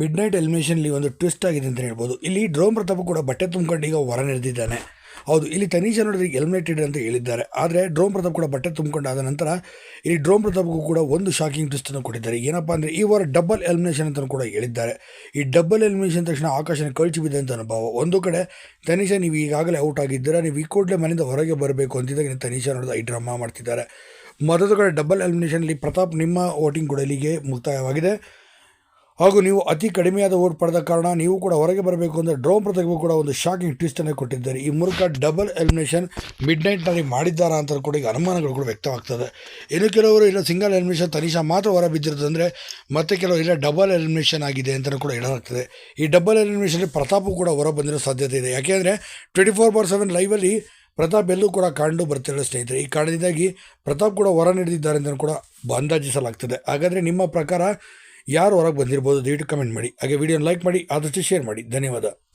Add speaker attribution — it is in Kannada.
Speaker 1: ಮಿಡ್ ನೈಟ್ ಎಲಿಮಿನೇಷನ್ಲಿ ಒಂದು ಟ್ವಿಸ್ಟ್ ಆಗಿದೆ ಅಂತ ಹೇಳ್ಬೋದು. ಇಲ್ಲಿ ಡ್ರೋಮ್ ಪ್ರತಾಪ್ ಕೂಡ ಬಟ್ಟೆ ತುಂಬಿಕೊಂಡು ಈಗ ಹೊರ ನಡೆದಿದ್ದಾನೆ. ಹೌದು, ಇಲ್ಲಿ ತನಿಷಾ ನೋಡಿದ್ರೆ ಎಲಿಮಿನೇಟೆಡ್ ಅಂತ ಹೇಳಿದ್ದಾರೆ. ಆದರೆ ಡ್ರೋಮ್ ಪ್ರತಾಪ್ ಕೂಡ ಬಟ್ಟೆ ತುಂಬಿಕೊಂಡಾದ ನಂತರ ಇಲ್ಲಿ ಡ್ರೋಮ್ ಪ್ರತಾಪ್ಗೂ ಕೂಡ ಒಂದು ಶಾಕಿಂಗ್ ಟ್ವಿಸ್ಟನ್ನು ಕೊಟ್ಟಿದ್ದಾರೆ. ಏನಪ್ಪ ಅಂದರೆ ಈ ವಾರ ಡಬಲ್ ಎಲಿಮಿನೇಷನ್ ಅಂತ ಕೂಡ ಹೇಳಿದ್ದಾರೆ. ಈ ಡಬಲ್ ಎಲಿಮಿನೇಷನ್ ತಕ್ಷಣ ಆಕಾಶನ ಕಳ್ಚಿ ಅಂತ ಅನುಭವ. ಒಂದು ಕಡೆ ತನಿಷಾ ನೀವು ಈಗಾಗಲೇ ಔಟ್ ಆಗಿದ್ದೀರಾ, ನೀವು ಈ ಕೂಡಲೇ ಮನೆಯಿಂದ ಹೊರಗೆ ಬರಬೇಕು ಅಂತಿದ್ದಾಗ ತನಿಷಾ ನೋಡಿದ ಈ ಡ್ರಾಮಾ ಮಾಡ್ತಿದ್ದಾರೆ. ಮೊದಲು ಕಡೆ ಡಬಲ್ ಎಲಿಮಿನೇಷನ್ಲಿ ಪ್ರತಾಪ್ ನಿಮ್ಮ ವೋಟಿಂಗ್ ಕೂಡ ಇಲ್ಲಿಗೆ ಮುಕ್ತಾಯವಾಗಿದೆ. ಹಾಗೂ ನೀವು ಅತಿ ಕಡಿಮೆಯಾದ ಓಟ್ ಪಡೆದ ಕಾರಣ ನೀವು ಕೂಡ ಹೊರಗೆ ಬರಬೇಕು ಅಂದರೆ ಡ್ರೋನ್ ಪ್ರತಿಗೂ ಕೂಡ ಒಂದು ಶಾಕಿಂಗ್ ಟ್ವಿಸ್ಟನ್ನು ಕೊಟ್ಟಿದ್ದಾರೆ. ಈ ಮೂಲಕ ಡಬಲ್ ಎಲಿಮಿನೇಷನ್ ಮಿಡ್ ನೈಟ್ನಲ್ಲಿ ಮಾಡಿದ್ದಾರಾ ಅಂತ ಕೂಡ ಈಗ ಅನುಮಾನಗಳು ಕೂಡ ವ್ಯಕ್ತವಾಗ್ತದೆ. ಇನ್ನು ಕೆಲವರು ಇಲ್ಲ ಸಿಂಗಲ್ ಎಲಿಮಿನೇಷನ್ ತನಿಷಾ ಮಾತ್ರ ಹೊರ ಬಿದ್ದಿರೋದಂದರೆ ಮತ್ತೆ ಕೆಲವರು ಇಲ್ಲ ಡಬಲ್ ಎಲಿಮಿನೇಷನ್ ಆಗಿದೆ ಅಂತಲೂ ಕೂಡ ಹೇಳಲಾಗ್ತದೆ. ಈ ಡಬಲ್ ಎಲಿಮಿನೇಷನಲ್ಲಿ ಪ್ರತಾಪು ಕೂಡ ಹೊರ ಬಂದಿರೋ ಸಾಧ್ಯತೆ ಇದೆ. ಯಾಕೆಂದರೆ ಟ್ವೆಂಟಿ ಫೋರ್ ಬಾರ್ ಸೆವೆನ್ ಲೈವಲ್ಲಿ ಪ್ರತಾಪ್ ಎಲ್ಲೂ ಕೂಡ ಕಂಡು ಬರ್ತಿರೋ ಸ್ನೇಹಿತರೆ. ಈ ಕಾರಣದಿಂದಾಗಿ ಪ್ರತಾಪ್ ಕೂಡ ಹೊರ ನಡೆದಿದ್ದಾರೆ ಅಂತ ಕೂಡ ಅಂದಾಜಿಸಲಾಗ್ತದೆ. ಹಾಗಾದರೆ ನಿಮ್ಮ ಪ್ರಕಾರ ಯಾರು ಹೊರಗೆ ಬಂದಿರ್ಬೋದು ದಯವಿಟ್ಟು ಕಮೆಂಟ್ ಮಾಡಿ. ಹಾಗೆ ವಿಡಿಯೋನ ಲೈಕ್ ಮಾಡಿ ಆದಷ್ಟು ಶೇರ್ ಮಾಡಿ. ಧನ್ಯವಾದ.